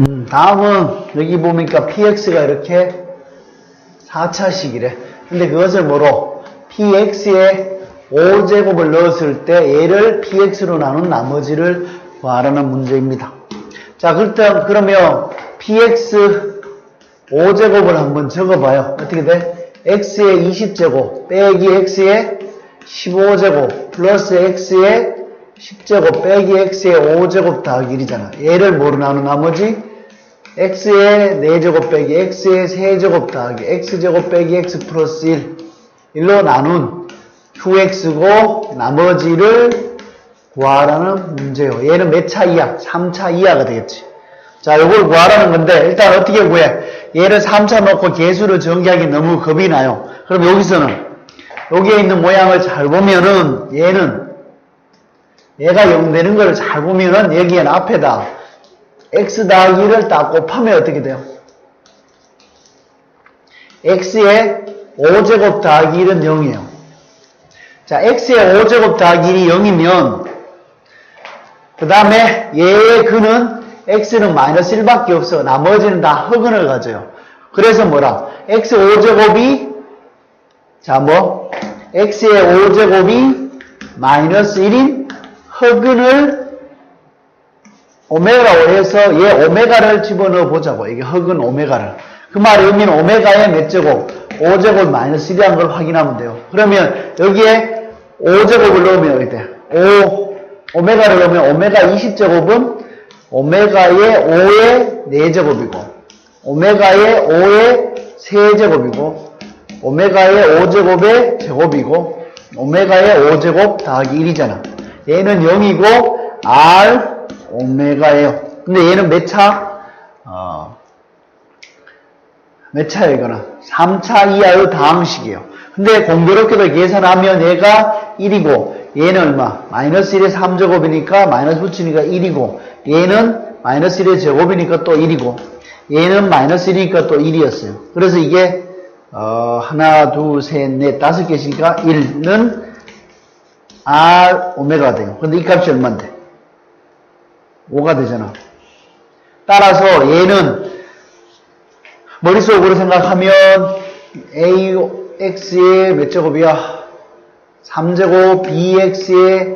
음, 다음은 여기 보니까 px가 이렇게 4차식이래. 근데 그것을 뭐로? px에 5제곱을 넣었을 때 얘를 px로 나눈 나머지를 구하라는 문제입니다. 자, 그렇다, 그러면 px 5제곱을 한번 적어봐요. 어떻게 돼? x의 20제곱 빼기 x의 15제곱 플러스 x의 10제곱 빼기 x의 5제곱 더하기 1이잖아. 얘를 나눈 나머지? x의 4제곱 빼기 x의 3제곱 더하기 x제곱 빼기 x 플러스 1 1로 나눈 2x고 나머지를 구하라는 문제예요. 얘는 몇 차 이하? 3차 이하가 되겠지. 자, 요걸 구하라는 건데 일단 어떻게 구해? 얘를 3차 넣고 개수를 전개하기 너무 겁이 나요. 그럼 여기서는 여기에 있는 모양을 잘 보면은 얘는 얘가 0 되는 걸 잘 보면은 여기엔 앞에다 x 더하기 1을 딱 곱하면 어떻게 돼요? x의 5제곱 더하기 1은 0이에요. 자, x의 5제곱 더하기 1이 0이면 그 다음에 얘의 근은 x는 마이너스 1밖에 없어. 나머지는 다 흑은을 가져요. 그래서 뭐라? x 5제곱이 자, 뭐 x의 5제곱이 마이너스 1인 흑은을 오메가라고 해서 얘 오메가를 집어넣어 보자고. 이게 흑은 오메가를. 그 말의 의미는 오메가의 몇 제곱? 5제곱 마이너스 1이라는 걸 확인하면 돼요. 그러면 여기에 5제곱을 넣으면 어떻게 돼? 5, 오메가를 넣으면 오메가 20제곱은 오메가의 5의 4제곱이고 오메가의 5의 3제곱이고 오메가의 5제곱의 제곱이고 오메가의 5제곱 더하기 1이잖아. 얘는 0이고 R 오메가예요. 근데 얘는 몇 차? 어, 몇 차예요, 이거는? 3차 이하의 다항식이에요. 근데 공교롭게도 계산하면 얘가 1이고, 얘는 얼마? 마이너스 1의 3제곱이니까 마이너스 붙이니까 1이고, 얘는 마이너스 1의 제곱이니까 또 1이고, 얘는 마이너스 1이니까 또 1이었어요. 그래서 이게, 어, 하나, 둘, 셋, 넷, 다섯 개씩이니까 1은 R 오메가가 돼요. 근데 이 값이 얼만데? 5가 되잖아. 따라서 얘는 머릿속으로 생각하면 AX의 몇 제곱이야? 3제곱 BX의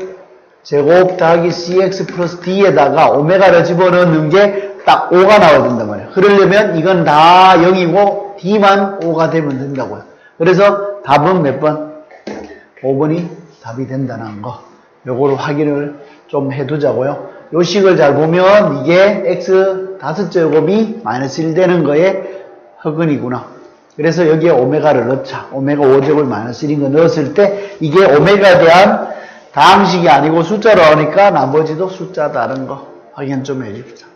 제곱 더하기 CX 플러스 D에다가 오메가를 집어넣는 게 딱 5가 나와야 된단 말이야. 그러려면 이건 다 0이고 D만 5가 되면 된다고요. 그래서 답은 몇 번? 5번이 답이 된다는 거. 요거를 확인을 좀 해두자고요. 요 식을 잘 보면 이게 x 다섯 제곱이 마이너스 1 되는 거에 허근이구나. 그래서 여기에 오메가를 넣자. 오메가 5제곱 마이너스 1인 거 넣었을 때 이게 오메가에 대한 다항식이 아니고 숫자로 하니까 나머지도 숫자 다른 거 확인 좀 해줍시다.